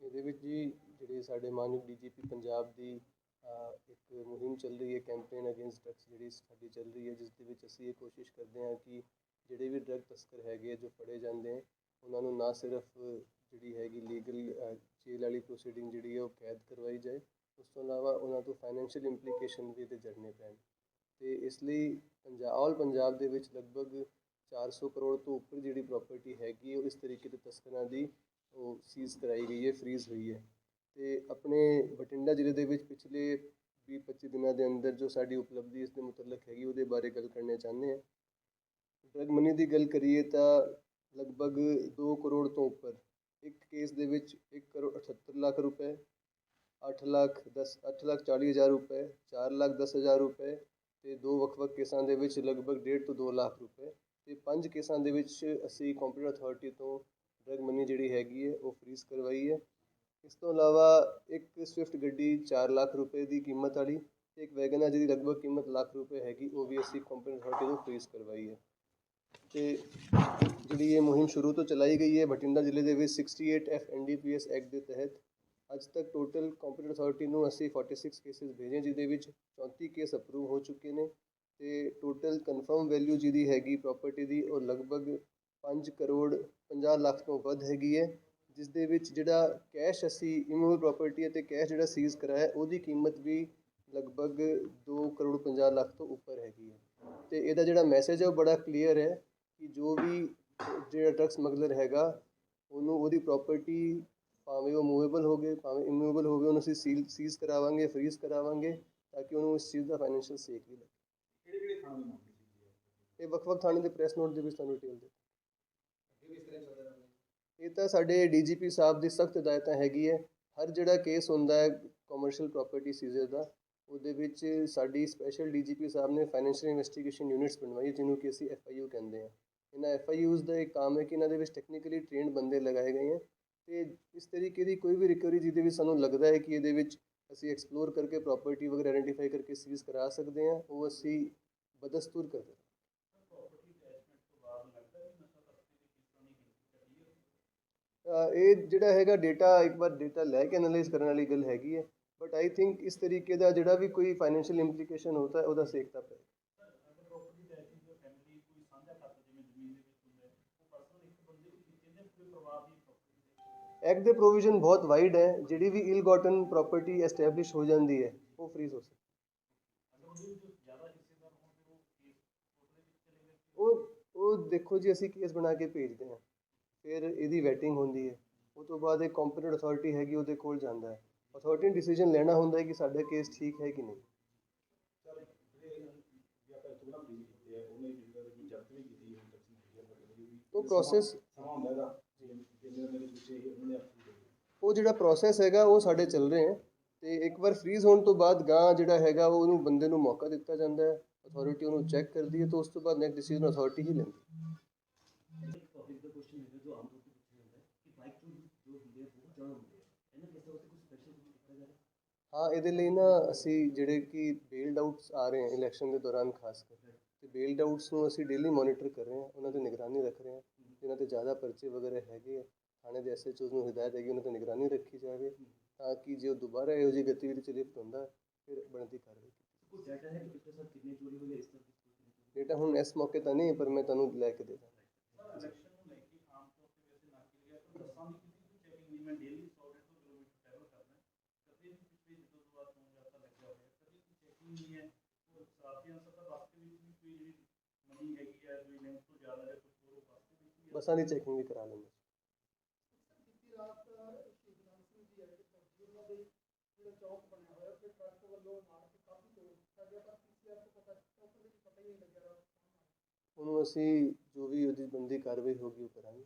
ਇਹਦੇ ਵਿੱਚ ਜੀ ਜਿਹੜੇ ਸਾਡੇ ਮਾਨਯੋਗ ਡੀਜੀਪੀ ਪੰਜਾਬ ਦੀ ਅਹ, ਇੱਕ ਮੁਹਿੰਮ ਚੱਲ ਰਹੀ ਹੈ ਕੈਂਪੇਨ ਅਗੇਂਸਟ ਡਰੱਗਸ ਜਿਹੜੀ ਸਾਡੀ ਚੱਲ ਰਹੀ ਹੈ ਜਿਸ ਦੇ ਵਿੱਚ ਅਸੀਂ ਇਹ ਕੋਸ਼ਿਸ਼ ਕਰਦੇ ਹਾਂ ਕਿ ਜਿਹੜੇ ਵੀ ਡਰੱਗ ਤਸਕਰ ਹੈਗੇ ਆ ਜੋ ਫੜੇ ਜਾਂਦੇ ਆ ਉਹਨਾਂ ਨੂੰ ਨਾ ਸਿਰਫ ਜਿਹੜੀ ਹੈਗੀ ਲੀਗਲ ਜੇਲ੍ਹ ਵਾਲੀ ਪ੍ਰੋਸੀਡਿੰਗ ਜਿਹੜੀ ਹੈ ਉਹ ਕੈਦ ਕਰਵਾਈ ਜਾਏ। ਉਸ ਤੋਂ ਇਲਾਵਾ ਉਹਨਾਂ ਤੋਂ ਫਾਈਨੈਂਸ਼ੀਅਲ ਇੰਪਲੀਕੇਸ਼ਨ ਵੀ ਇਹਦੇ ਜੜਨੇ ਪੈਣ। ਤੇ ਇਸ ਲਈ ਪੰਜਾ, ਆਲ ਪੰਜਾਬ ਦੇ ਵਿੱਚ ਲਗਭਗ ਚਾਰ ਸੌ ਕਰੋੜ ਤੋਂ ਉੱਪਰ ਜਿਹੜੀ ਪ੍ਰੋਪਰਟੀ ਹੈਗੀ ਉਹ ਇਸ ਤਰੀਕੇ ਦੇ ਤਸਕਰਾਂ ਦੀ ਉਹ ਸੀਜ਼ ਕਰਾਈ ਗਈ ਹੈ ਫਰੀਜ਼ ਹੋਈ ਹੈ। ਅਤੇ ਆਪਣੇ ਬਠਿੰਡਾ ਜ਼ਿਲ੍ਹੇ ਦੇ ਵਿੱਚ ਪਿਛਲੇ ਵੀਹ ਪੱਚੀ ਦਿਨਾਂ ਦੇ ਅੰਦਰ ਜੋ ਸਾਡੀ ਉਪਲਬਧੀ ਇਸ ਦੇ ਮੁਤਲਕ ਹੈਗੀ, ਉਹਦੇ ਬਾਰੇ ਗੱਲ ਕਰਨਾ ਚਾਹੁੰਦੇ ਹਾਂ। ਡਰਗ ਮਨੀ ਦੀ ਗੱਲ ਕਰੀਏ ਤਾਂ ਲਗਭਗ 2 ਕਰੋੜ ਤੋਂ ਉੱਪਰ, ਇੱਕ ਕੇਸ ਦੇ ਵਿੱਚ 1 ਕਰੋੜ 78 ਲੱਖ ਰੁਪਏ 8 ਲੱਖ 10 8 ਲੱਖ 40 ਹਜ਼ਾਰ ਰੁਪਏ 4 ਲੱਖ 10 ਹਜ਼ਾਰ ਰੁਪਏ ਅਤੇ ਦੋ ਵੱਖ-ਵੱਖ ਕੇਸਾਂ ਦੇ ਵਿੱਚ ਲਗਭਗ ਡੇਢ ਤੋਂ ਦੋ ਲੱਖ ਰੁਪਏ ਅਤੇ ਪੰਜ ਕੇਸਾਂ ਦੇ ਵਿੱਚ ਅਸੀਂ ਕੰਪਿਊਟਰ ਅਥਾਰਟੀ ਤੋਂ ਡਰੱਗ ਮਨੀ ਜਿਹੜੀ ਹੈਗੀ ਹੈ, ਉਹ ਫਰੀਜ਼ ਕਰਵਾਈ ਹੈ। ਇਸ ਤੋਂ ਇਲਾਵਾ ਇੱਕ ਸਵਿਫਟ ਗੱਡੀ 4 ਲੱਖ ਰੁਪਏ ਦੀ ਕੀਮਤ ਵਾਲੀ ਤੇ ਇੱਕ ਵੈਗਨ ਆ ਜਿਹਦੀ ਲਗਭਗ ਕੀਮਤ ਲੱਖ ਰੁਪਏ ਹੈਗੀ, ਉਹ ਵੀ ਅਸੀਂ ਕੰਪਨੀ ਅਥਾਰਟੀ ਤੋਂ ਫਰੀਜ਼ ਕਰਵਾਈ ਹੈ। ਤੇ ਜਿਹੜੀ ਇਹ ਮੁਹਿੰਮ ਸ਼ੁਰੂ ਤੋਂ ਚਲਾਈ ਗਈ ਹੈ, ਬਠਿੰਡਾ ਜ਼ਿਲ੍ਹੇ ਦੇ ਵਿੱਚ 68 ਐਫ ਐਨਡੀਪੀਐਸ ਐਕਟ ਦੇ ਤਹਿਤ ਅੱਜ ਤੱਕ ਟੋਟਲ ਕੰਪਿਊਟਰ ਅਥਾਰਟੀ ਨੂੰ ਅਸੀਂ 46 ਕੇਸਿਸ ਭੇਜੇ, ਜਿਹਦੇ ਵਿੱਚ 34 ਕੇਸ ਅਪਰੂਵ ਹੋ ਚੁੱਕੇ ਨੇ ਤੇ ਟੋਟਲ ਕਨਫਰਮ ਵੈਲਿਊ ਜਿਹਦੀ ਹੈਗੀ ਪ੍ਰਾਪਰਟੀ ਦੀ, ਉਹ ਲਗਭਗ 5 ਕਰੋੜ 50 ਲੱਖ ਤੋਂ ਵੱਧ ਹੈਗੀ ਹੈ ਜਿਸ ਦੇ ਵਿੱਚ ਜਿਹੜਾ ਕੈਸ਼ ਅਸੀਂ ਇਮੂਵਲ ਪ੍ਰਾਪਰਟੀ ਅਤੇ ਕੈਸ਼ ਜਿਹੜਾ ਸੀਜ਼ ਕਰਾਇਆ, ਉਹਦੀ ਕੀਮਤ ਵੀ ਲਗਭਗ 2 ਕਰੋੜ 50 ਲੱਖ ਤੋਂ ਉੱਪਰ ਹੈਗੀ ਹੈ। ਤੇ ਇਹਦਾ ਜਿਹੜਾ ਮੈਸੇਜ ਹੈ, ਉਹ ਬੜਾ ਕਲੀਅਰ ਹੈ ਕਿ ਜੋ ਵੀ ਜਿਹੜਾ ਡਰਗ ਸਮਗਲਰ ਹੈਗਾ, ਉਹਨੂੰ ਉਹਦੀ ਪ੍ਰਾਪਰਟੀ ਭਾਵੇਂ ਉਹ ਮੂਵੇਬਲ ਹੋਵੇ ਭਾਵੇਂ ਇਮੂਵੇਬਲ ਹੋਵੇ ਉਹਨੂੰ ਅਸੀਂ ਸੀਲ ਸੀਜ਼ ਕਰਾਵਾਂਗੇ ਫਰੀਜ਼ ਕਰਾਵਾਂਗੇ ਤਾਂ ਕਿ ਉਹਨੂੰ ਇਸ ਚੀਜ਼ ਦਾ ਫਾਈਨੈਂਸ਼ੀਅਲ ਸੇਕ ਵੀ ਲੱਗੇ। ਕਿਹੜੇ ਕਿਹੜੇ ਥਾਣੇ ਦੀ ਮਾਮਲੇ ਸੀ ਇਹ? ਵੱਖ-ਵੱਖ ਥਾਣੇ ਦੇ ਪ੍ਰੈਸ ਨੋਟ ਦੇ ਵਿੱਚ ਤੁਹਾਨੂੰ ਡਿਟੇਲ ਦੇ ਇਹ ਤਾਂ ਸਾਡੇ ਡੀਜੀਪੀ ਸਾਹਿਬ ਦੀ ਸਖਤ ਹਦਾਇਤਾਂ ਹੈਗੀ ਹੈ। ਹਰ ਜਿਹੜਾ ਕੇਸ ਹੁੰਦਾ ਹੈ ਕਮਰਸ਼ੀਅਲ ਪ੍ਰਾਪਰਟੀ ਸੀਜ਼ਰ ਦਾ ਉਹਦੇ ਵਿੱਚ ਸਾਡੀ ਸਪੈਸ਼ਲ ਡੀਜੀਪੀ ਸਾਹਿਬ ਨੇ ਫਾਈਨੈਂਸ਼ੀਅਲ ਇਨਵੈਸਟੀਗੇਸ਼ਨ ਯੂਨਿਟਸ ਬਣਵਾਈ ਜਿਹਨੂੰ ਕਿ ਅਸੀਂ ਐਫਆਈਯੂ ਕਹਿੰਦੇ ਹਾਂ। ਇਹਨਾਂ ਐਫਆਈਯੂਜ਼ ਦਾ ਇੱਕ ਕੰਮ ਹੈ ਕਿ ਇਹਨਾਂ ਦੇ ਵਿੱਚ ਟੈਕਨੀਕਲੀ ਟ੍ਰੇਨਡ ਬੰਦੇ ਲਗਾਏ ਗਏ ਹੈ। ਤੇ ਇਸ ਤਰੀਕੇ ਦੀ ਕੋਈ ਵੀ ਰਿਕਵਰੀ ਜਿਹਦੇ ਵਿੱਚ ਸਾਨੂੰ ਲੱਗਦਾ ਹੈ ਕਿ ਇਹਦੇ ਵਿੱਚ ਅਸੀਂ ਐਕਸਪਲੋਰ ਕਰਕੇ ਪ੍ਰਾਪਰਟੀ ਵਗੈਰਾ ਆਇਡੈਂਟੀਫਾਈ ਕਰਕੇ ਸੀਜ਼ ਕਰਾ ਸਕਦੇ ਹਾਂ, ਉਹ ਅਸੀਂ ਬਦਸਤੂਰ ਕਰਦੇ ਹਾਂ। ਇਹ ਜਿਹੜਾ ਹੈਗਾ ਡੇਟਾ ਇੱਕ ਵਾਰ ਡੇਟਾ ਲੈ ਕੇ ਐਨਾਲਾਈਜ਼ ਕਰਨ ਵਾਲੀ ਗੱਲ ਹੈਗੀ ਹੈ ਬਟ ਆਈ ਥਿੰਕ ਇਸ ਤਰੀਕੇ ਦਾ ਜਿਹੜਾ ਵੀ ਕੋਈ ਫਾਈਨੈਂਸ਼ੀਅਲ ਇੰਪਲੀਕੇਸ਼ਨ ਹੁੰਦਾ ਹੈ, ਉਹਦਾ ਸੇਕਤਾ ਪਏ ਐਕਟ ਦੇ ਪ੍ਰੋਵੀਜ਼ਨ ਬਹੁਤ ਵਾਈਡ ਹੈ, ਜਿਹੜੀ ਵੀ ਇਲ ਗਾਟਨ ਪ੍ਰਾਪਰਟੀ ਐਸਟੈਬਲਿਸ਼ ਹੋ ਜਾਂਦੀ ਹੈ, ਉਹ ਫਰੀਜ਼ ਹੋ ਸਕਦੀ ਉਹ ਉਹ ਦੇਖੋ ਜੀ, ਅਸੀਂ ਕੇਸ ਬਣਾ ਕੇ ਭੇਜਦੇ ਹਾਂ। ਫਿਰ ਇਹਦੀ ਵੈਟਿੰਗ ਹੁੰਦੀ ਹੈ। ਉਹ ਤੋਂ ਬਾਅਦ ਇੱਕ ਕੰਪੀਟੈਂਟ ਅਥਾਰਟੀ ਹੈਗੀ, ਉਹਦੇ ਕੋਲ ਜਾਂਦਾ ਹੈ। ਅਥਾਰਟੀ ਨੇ ਡਿਸੀਜਨ ਲੈਣਾ ਹੁੰਦਾ ਹੈ ਕਿ ਸਾਡਾ ਕੇਸ ਠੀਕ ਹੈ ਕਿ ਨਹੀਂ। ਉਹ process- ਸਮਾਂ ਹੁੰਦਾ ਇਹਦਾ ਹੀ ਉਹ ਜਿਹੜਾ ਪ੍ਰੋਸੈਸ ਹੈਗਾ ਉਹ ਸਾਡੇ ਚੱਲ ਰਹੇ ਹੈ ਤੇ ਇੱਕ ਵਾਰ ਫ੍ਰੀਜ਼ ਹੋਣ ਤੋਂ ਬਾਅਦ ਗਾਂ ਜਿਹੜਾ ਹੈਗਾ ਉਹ ਉਹਨੂੰ ਬੰਦੇ ਨੂੰ ਮੌਕਾ ਦਿੱਤਾ ਜਾਂਦਾ ਹੈ ਅਥਾਰਟੀ ਉਹਨੂੰ ਚੈੱਕ ਕਰਦੀ ਹੈ ਤਾਂ ਉਸ ਤੋਂ ਬਾਅਦ ਨੈਕਸਟ ਡਿਸੀਜਨ ਅਥਾਰਟੀ ਹੀ ਲੈਂਦੀ ਹੈ। ਇਹਦੇ ਲਈ ਨਾ ਅਸੀਂ ਜਿਹੜੇ ਕਿ ਬੇਲਡ ਆਊਟਸ ਆ ਰਹੇ ਹਨ ਇਲੈਕਸ਼ਨ ਦੇ ਦੌਰਾਨ ਖਾਸ ਕਰ ਤੇ ਬੇਲਡ ਆਊਟਸ ਨੂੰ ਅਸੀਂ ਡੇਲੀ ਮੋਨੀਟਰ ਕਰ ਰਹੇ ਹਾਂ ਉਹਨਾਂ ਤੇ ਨਿਗਰਾਨੀ ਰੱਖ ਰਹੇ ਹਾਂ ਜਿਨ੍ਹਾਂ ਤੇ ਜ਼ਿਆਦਾ ਪਰਚੇ ਵਗੈਰਾ ਹੈਗੇ ਆ। ਥਾਣੇ ਦੇ ਐਸਐਚਓਜ਼ ਨੂੰ ਹਦਾਇਤ ਹੈਗੀ ਉਹਨਾਂ ਤੇ ਨਿਗਰਾਨੀ ਰੱਖੀ ਜਾਵੇ ਤਾਂ ਕਿ ਜੇ ਉਹ ਦੁਬਾਰਾ ਇਹੋ ਜਿਹੀ ਗਤੀਵਿਧੀ ਚ ਲਿਪਤ ਹੁੰਦਾ ਫਿਰ ਬਣਦੀ ਕਾਰਵਾਈ ਕੋਈ ਡਾਟਾ ਹੈ ਕਿ ਪਿਛਲੇ ਸਾਲ ਕਿੰਨੇ ਚੋਰੀ ਹੋਏ ਇਸ ਤਰ੍ਹਾਂ ਦੀ ਕੋਈ ਚੋਰੀ ਡੇਟਾ ਹੁਣ ਇਸ ਮੌਕੇ ਤਾਂ ਨਹੀਂ ਪਰ ਮੈਂ ਤੁਹਾਨੂੰ ਲੈ ਕੇ ਦੇ ਦਾਂ ਇਲੈਕਸ਼ਨ ਨੂੰ ਲੈ ਕੇ ਆਮ ਤੌਰ ਤੇ ਵੈਸੇ ਨਾ ਕਿ ਗਿਆ ਪਰ ਬੱਸਾਂ ਦੀ ਕਿਸੇ ਵੀ ਚੈਕਿੰਗ ਨਹੀਂ ਮੈਂ ਡੇਲੀ 100 150 ਕਿਲੋਮੀਟਰ ਟਰੈਵਲ ਕਰਦਾ ਕਦੇ ਵੀ ਪਿਛਲੇ ਜਦੋਂ ਤੋਂ ਬਾਅਦ ਤੋਂ ਜਾਂਦਾ ਲੱਗਿਆ ਹੋਇਆ ਕਦੇ ਕੋਈ ਚੈਕਿੰਗ ਨਹੀਂ ਹੈ ਉਹ ਸਾਥੀਆਂ ਸਭ ਦਾ ਬੱਸ ਦੇ ਵਿੱਚ ਵੀ ਕੋਈ ਜਿਹੜੀ ਮਨੀ ਹੈਗੀ ਹੈ ਕੋਈ ਲਿਮਟ ਤੋਂ ਜ਼ਿਆਦਾ ਹੈ ਕੁਝ ਹੋਰ ਉਹ ਬੱਸ ਦੇ ਵਿੱਚ ਵੀ ਹੈ। ਬੱਸਾਂ ਦੀ ਚੈਕਿੰਗ ਵੀ ਕਰਾ ਲੈਂਦੇ ਬੀਤੀ ਰਾਤ ਸ਼ਹੀਦਾਂ ਸਿੰਘ ਜੀ ਆਏ ਤੇ ਫੌਜੀ ਉਹਨਾਂ ਦੇ ਜਿਹੜਾ ਚੌਕ ਬਣਿਆ ਹੋਇਆ ਤੇ ਟਰੱਕ ਵੱਲੋਂ ਮਾਰ ਕੇ ਕਾਫੀ ਤੋੜ ਦਿੱਤਾ ਗਿਆ, ਪਰ ਪੀਸੀਆਰ ਤੋਂ ਪਤਾ ਚੌਕ ਦੇ ਵਿੱਚ ਪਤਾ ਹੀ ਨਹੀਂ ਲੱਗਿਆ ਉਹਨੂੰ ਅਸੀਂ ਜੋ ਵੀ ਉਹਦੀ ਬੰਦੀ ਕਾਰਵਾਈ ਹੋਗੀ ਉਹ ਕਰਾਂਗੇ।